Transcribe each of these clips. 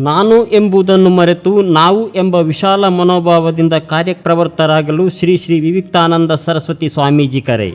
ನಾನು ಎಂಬುದನ್ನು ಮರೆತು ನಾವು ಎಂಬ ವಿಶಾಲ ಮನೋಭಾವದಿಂದ ಕಾರ್ಯಪ್ರವೃತ್ತರಾಗಲು ಶ್ರೀ ಶ್ರೀ ವಿವಿಕ್ತಾನಂದ ಸರಸ್ವತಿ ಸ್ವಾಮೀಜಿ ಕರೆ.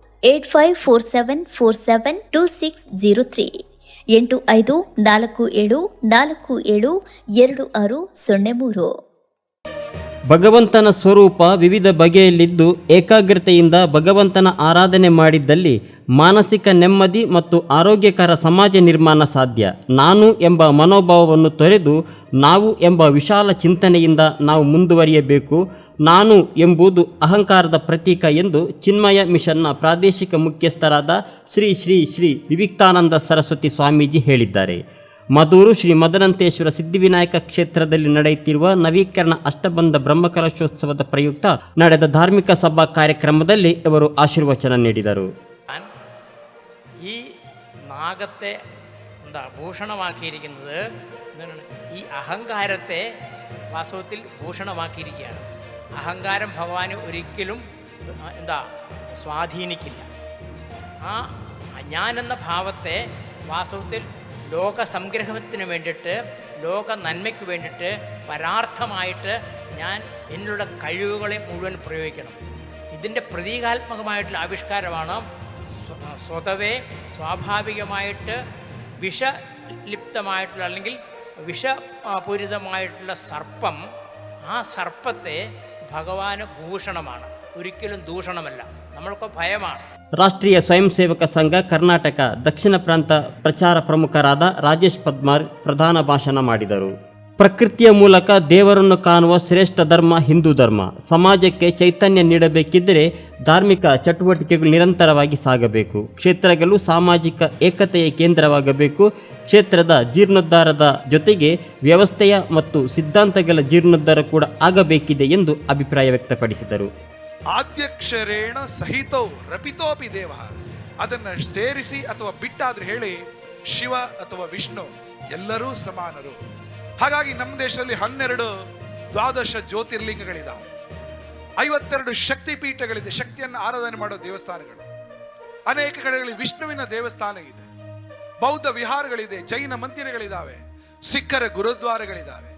Eight five four seven four seven two six zero three. ಎಂಟು ಐದು ನಾಲ್ಕು ಏಳು ನಾಲ್ಕು ಏಳು ಎರಡು ಆರು ಸೊನ್ನೆ ಮೂರು. ಭಗವಂತನ ಸ್ವರೂಪ ವಿವಿಧ ಬಗೆಯಲ್ಲಿದ್ದು ಏಕಾಗ್ರತೆಯಿಂದ ಭಗವಂತನ ಆರಾಧನೆ ಮಾಡಿದ್ದಲ್ಲಿ ಮಾನಸಿಕ ನೆಮ್ಮದಿ ಮತ್ತು ಆರೋಗ್ಯಕರ ಸಮಾಜ ನಿರ್ಮಾಣ ಸಾಧ್ಯ. ನಾನು ಎಂಬ ಮನೋಭಾವವನ್ನು ತೊರೆದು ನಾವು ಎಂಬ ವಿಶಾಲ ಚಿಂತನೆಯಿಂದ ನಾವು ಮುಂದುವರಿಯಬೇಕು. ನಾನು ಎಂಬುದು ಅಹಂಕಾರದ ಪ್ರತೀಕ ಎಂದು ಚಿನ್ಮಯ ಮಿಷನ್ನ ಪ್ರಾದೇಶಿಕ ಮುಖ್ಯಸ್ಥರಾದ ಶ್ರೀ ಶ್ರೀ ಶ್ರೀ ವಿವಿಕ್ತಾನಂದ ಸರಸ್ವತಿ ಸ್ವಾಮೀಜಿ ಹೇಳಿದ್ದಾರೆ. ಮದೂರು ಶ್ರೀ ಮದನಂತೇಶ್ವರ ಸಿದ್ಧಿವಿನಾಯಕ ಕ್ಷೇತ್ರದಲ್ಲಿ ನಡೆಯುತ್ತಿರುವ ನವೀಕರಣ ಅಷ್ಟಬಂಧ ಬ್ರಹ್ಮಕಲಶೋತ್ಸವದ ಪ್ರಯುಕ್ತ ನಡೆದ ಧಾರ್ಮಿಕ ಸಭಾ ಕಾರ್ಯಕ್ರಮದಲ್ಲಿ ಇವರು ಆಶೀರ್ವಚನ ನೀಡಿದರು. ഈ നാഗത്തെ എന്താ ഭൂഷണമാക്കിയിരിക്കുന്നത് എന്താണ് ഈ അഹങ്കാരത്തെ വാസ്തവത്തിൽ ഭൂഷണമാക്കിയിരിക്കുകയാണ് അഹങ്കാരം ഭഗവാന് ഒരിക്കലും എന്താ സ്വാധീനിക്കില്ല. ആ ഞാൻ എന്ന ഭാവത്തെ വാസ്തവത്തിൽ ലോക സംഗ്രഹത്തിന് വേണ്ടിയിട്ട് ലോക നന്മയ്ക്ക് വേണ്ടിയിട്ട് പരാർത്ഥമായിട്ട് ഞാൻ എന്നിലുള്ള കഴിവുകളെ മുഴുവൻ പ്രയോഗിക്കണം. ഇതിന്റെ പ്രതീകാത്മകമായിട്ടുള്ള ആവിഷ്കാരമാണ് സ്വ- സ്വതവേ സ്വാഭാവികമായിട്ട് വിഷലിപ്തമായിട്ടുള്ള അല്ലെങ്കിൽ വിഷപൂരിതമായിട്ടുള്ള സർപ്പം ആ സർപ്പത്തെ ഭഗവാന് ഭൂഷണമാണ്. ഒരിക്കലും ദൂഷണമല്ല. നമ്മൾക്ക് ഭയമാണ്. ರಾಷ್ಟ್ರೀಯ ಸ್ವಯಂ ಸೇವಕ ಸಂಘ ಕರ್ನಾಟಕ ದಕ್ಷಿಣ ಪ್ರಾಂತ ಪ್ರಚಾರ ಪ್ರಮುಖರಾದ ರಾಜೇಶ್ ಪದ್ಮಾರ್ ಪ್ರಧಾನ ಭಾಷಣ ಮಾಡಿದರು. ಪ್ರಕೃತಿಯ ಮೂಲಕ ದೇವರನ್ನು ಕಾಣುವ ಶ್ರೇಷ್ಠ ಧರ್ಮ ಹಿಂದೂ ಧರ್ಮ. ಸಮಾಜಕ್ಕೆ ಚೈತನ್ಯ ನೀಡಬೇಕಿದ್ದರೆ ಧಾರ್ಮಿಕ ಚಟುವಟಿಕೆಗಳು ನಿರಂತರವಾಗಿ ಸಾಗಬೇಕು. ಕ್ಷೇತ್ರಗಳು ಸಾಮಾಜಿಕ ಏಕತೆಯ ಕೇಂದ್ರವಾಗಬೇಕು. ಕ್ಷೇತ್ರದ ಜೀರ್ಣೋದ್ಧಾರದ ಜೊತೆಗೆ ವ್ಯವಸ್ಥೆಯ ಮತ್ತು ಸಿದ್ಧಾಂತಗಳ ಜೀರ್ಣೋದ್ಧಾರ ಕೂಡ ಆಗಬೇಕಿದೆ ಎಂದು ಅಭಿಪ್ರಾಯ ವ್ಯಕ್ತಪಡಿಸಿದರು. ಆದ್ಯಕ್ಷರೇಣ ಸಹಿತೋ ರಪಿತೋಪಿ ದೇವ. ಅದನ್ನ ಸೇರಿಸಿ ಅಥವಾ ಬಿಟ್ಟಾದ್ರೆ ಹೇಳಿ, ಶಿವ ಅಥವಾ ವಿಷ್ಣು ಎಲ್ಲರೂ ಸಮಾನರು. ಹಾಗಾಗಿ ನಮ್ಮ ದೇಶದಲ್ಲಿ ಹನ್ನೆರಡು ದ್ವಾದಶ ಜ್ಯೋತಿರ್ಲಿಂಗಗಳಿದ್ದಾವೆ ಐವತ್ತೆರಡು ಶಕ್ತಿ ಪೀಠಗಳಿದೆ ಶಕ್ತಿಯನ್ನು ಆರಾಧನೆ ಮಾಡೋ ದೇವಸ್ಥಾನಗಳು. ಅನೇಕ ಕಡೆಗಳಲ್ಲಿ ವಿಷ್ಣುವಿನ ದೇವಸ್ಥಾನ ಇದೆ. ಬೌದ್ಧ ವಿಹಾರಗಳಿದೆ, ಜೈನ ಮಂದಿರಗಳಿದ್ದಾವೆ ಸಿಖ್ಖರ ಗುರುದ್ವಾರಗಳಿದ್ದಾವೆ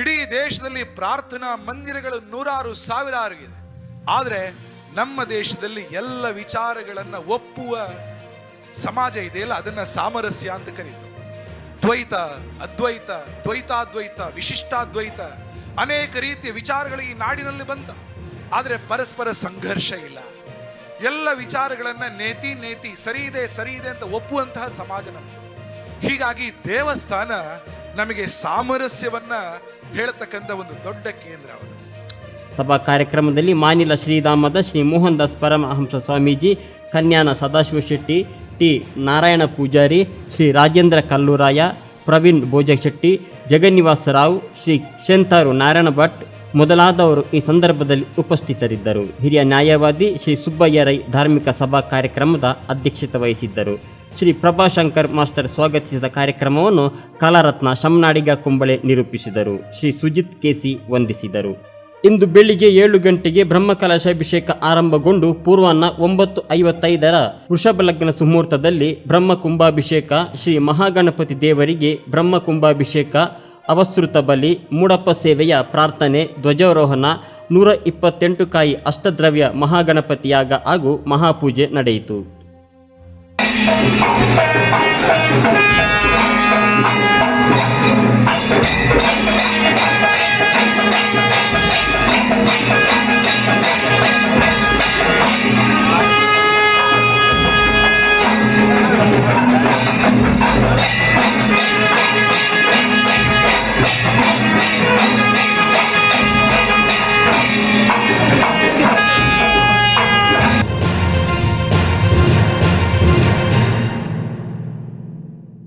ಇಡೀ ದೇಶದಲ್ಲಿ ಪ್ರಾರ್ಥನಾ ಮಂದಿರಗಳು ನೂರಾರು ಸಾವಿರಾರು ಇದೆ. ಆದರೆ ನಮ್ಮ ದೇಶದಲ್ಲಿ ಎಲ್ಲ ವಿಚಾರಗಳನ್ನು ಒಪ್ಪುವ ಸಮಾಜ ಇದೆಯಲ್ಲ, ಅದನ್ನು ಸಾಮರಸ್ಯ ಅಂತ ಕರೀತಾರೆ. ದ್ವೈತ, ಅದ್ವೈತ, ದ್ವೈತಾದ್ವೈತ, ವಿಶಿಷ್ಟಾದ್ವೈತ, ಅನೇಕ ರೀತಿಯ ವಿಚಾರಗಳು ಈ ನಾಡಿನಲ್ಲಿ ಬಂತ. ಆದರೆ ಪರಸ್ಪರ ಸಂಘರ್ಷ ಇಲ್ಲ. ಎಲ್ಲ ವಿಚಾರಗಳನ್ನು ನೇತಿ ನೇತಿ ಸರಿ ಇದೆ ಸರಿ ಇದೆ ಅಂತ ಒಪ್ಪುವಂತಹ ಸಮಾಜ ನಮ್ಮದು ಹೀಗಾಗಿ ದೇವಸ್ಥಾನ ನಮಗೆ ಸಾಮರಸ್ಯವನ್ನ ಹೇಳ್ತಕ್ಕಂಥ ಒಂದು ದೊಡ್ಡ ಕೇಂದ್ರ ಅದು. ಸಭಾ ಕಾರ್ಯಕ್ರಮದಲ್ಲಿ ಮಾನಿಲ ಶ್ರೀಧಾಮದ ಶ್ರೀ ಮೋಹನ್ ದಾಸ್ ಪರಮಹಂಸ ಸ್ವಾಮೀಜಿ, ಕನ್ಯಾನ ಸದಾಶಿವ ಶೆಟ್ಟಿ, ಟಿ ನಾರಾಯಣ ಪೂಜಾರಿ, ಶ್ರೀ ರಾಜೇಂದ್ರ ಕಲ್ಲೂರಾಯ, ಪ್ರವೀಣ್ ಭೋಜಶೆಟ್ಟಿ, ಜಗನ್ನಿವಾಸ ರಾವ್, ಶ್ರೀ ಶಂತಾರು ನಾರಾಯಣ ಭಟ್ ಮೊದಲಾದವರು ಈ ಸಂದರ್ಭದಲ್ಲಿ ಉಪಸ್ಥಿತರಿದ್ದರು. ಹಿರಿಯ ನ್ಯಾಯವಾದಿ ಶ್ರೀ ಸುಬ್ಬಯ್ಯ ರೈ ಧಾರ್ಮಿಕ ಸಭಾ ಕಾರ್ಯಕ್ರಮದ ಅಧ್ಯಕ್ಷತೆ ವಹಿಸಿದ್ದರು. ಶ್ರೀ ಪ್ರಭಾಶಂಕರ್ ಮಾಸ್ಟರ್ ಸ್ವಾಗತಿಸಿದ ಕಾರ್ಯಕ್ರಮವನ್ನು ಕಲಾರತ್ನ ಶಮ್ನಾಡಿಗ ಕುಂಬಳೆ ನಿರೂಪಿಸಿದರು. ಶ್ರೀ ಸುಜಿತ್ ಕೆಸಿ ವಂದಿಸಿದರು. ಇಂದು ಬೆಳಿಗ್ಗೆ ಏಳು ಗಂಟೆಗೆ ಬ್ರಹ್ಮಕಲಶಾಭಿಷೇಕ ಆರಂಭಗೊಂಡು ಪೂರ್ವಾಹ್ನ ಒಂಬತ್ತು ಐವತ್ತೈದರ ವೃಷಭ ಲಗ್ನ ಬ್ರಹ್ಮ ಕುಂಭಾಭಿಷೇಕ ಶ್ರೀ ಮಹಾಗಣಪತಿ ದೇವರಿಗೆ ಬ್ರಹ್ಮ ಕುಂಭಾಭಿಷೇಕ, ಅವಸೃತ ಬಲಿ, ಮೂಡಪ್ಪ ಸೇವೆಯ ಪ್ರಾರ್ಥನೆ, ಧ್ವಜಾರೋಹಣ, ನೂರ ಇಪ್ಪತ್ತೆಂಟು ಕಾಯಿ ಅಷ್ಟದ್ರವ್ಯ ಮಹಾಗಣಪತಿಯಾಗ ಹಾಗೂ ಮಹಾಪೂಜೆ ನಡೆಯಿತು ಿ.